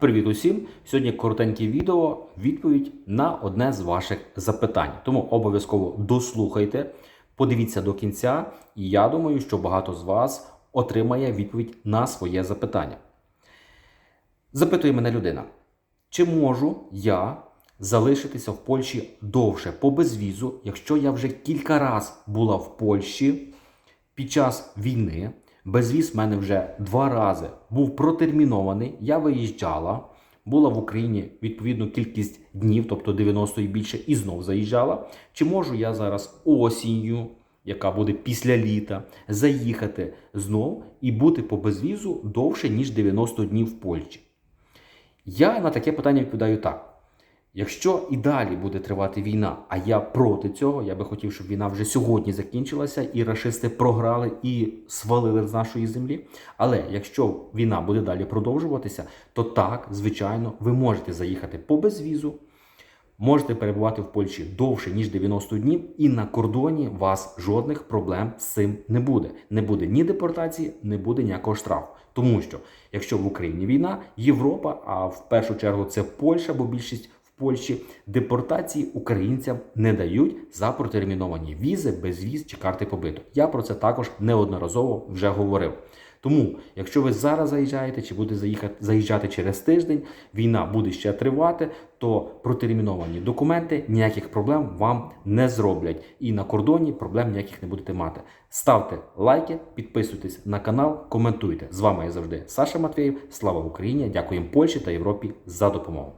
Привіт усім! Сьогодні коротеньке відео, відповідь на одне з ваших запитань. Тому обов'язково дослухайте, подивіться до кінця, і я думаю, що багато з вас отримає відповідь на своє запитання. Запитує мене людина: чи можу я залишитися в Польщі довше по безвізу, якщо я вже кілька разів була в Польщі під час війни? Безвіз в мене вже два рази був протермінований. Я виїжджала, була в Україні відповідну кількість днів, тобто 90 і більше, і знов заїжджала. Чи можу я зараз осінню, яка буде після літа, заїхати знов і бути по безвізу довше, ніж 90 днів в Польщі? Я на таке питання відповідаю так. Якщо і далі буде тривати війна, а я проти цього, я би хотів, щоб війна вже сьогодні закінчилася, і рашисти програли і свалили з нашої землі. Але якщо війна буде далі продовжуватися, то так, звичайно, ви можете заїхати по безвізу, можете перебувати в Польщі довше ніж 90 днів, і на кордоні вас жодних проблем з цим не буде. Не буде ні депортації, не буде ніякого штрафу. Тому що якщо в Україні війна, Європа, а в першу чергу це Польща, бо більшість Польщі депортації українцям не дають за протерміновані візи, безвіз чи карти побиту. Я про це також неодноразово вже говорив. Тому, якщо ви зараз заїжджаєте чи будете заїхати заїжджати через тиждень, війна буде ще тривати, то протерміновані документи ніяких проблем вам не зроблять. І на кордоні проблем ніяких не будете мати. Ставте лайки, підписуйтесь на канал, коментуйте. З вами я завжди Саша Матвєєв. Слава Україні! Дякуємо Польщі та Європі за допомогу.